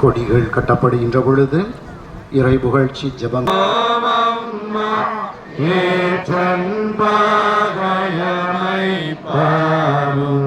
கொடிகள் கட்டப்படுகின்ற பொழுது இறை புகழ்ச்சி ஜபம். ஏற்றன் பாகையமை பாரும்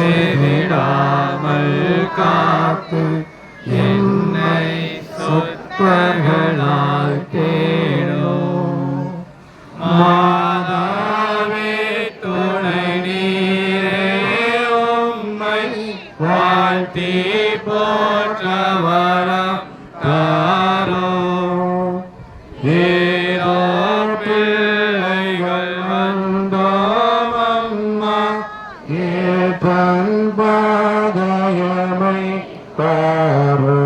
செவிடாமல் காத்து என்னை சொற்பர்களால் கேளோ மாதாவே துணை நீரே உம்மை வாழ்த்தி பாதயமை பாரோ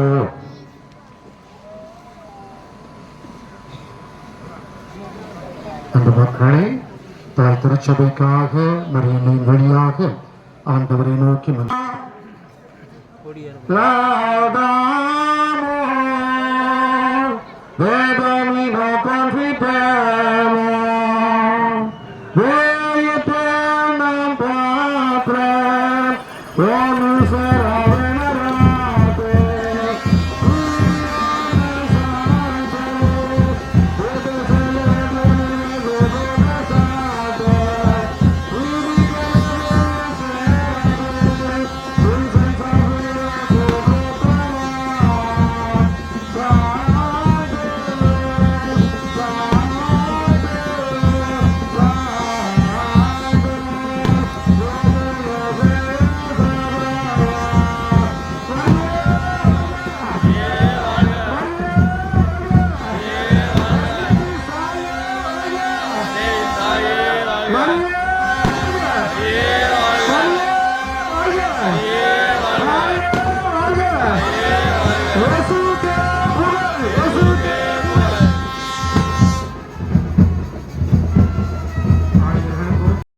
அந்த மக்களே தாய் திருச்சபைக்காக மரியன்னையின் வழியாக ஆண்டவரை நோக்கி மன்-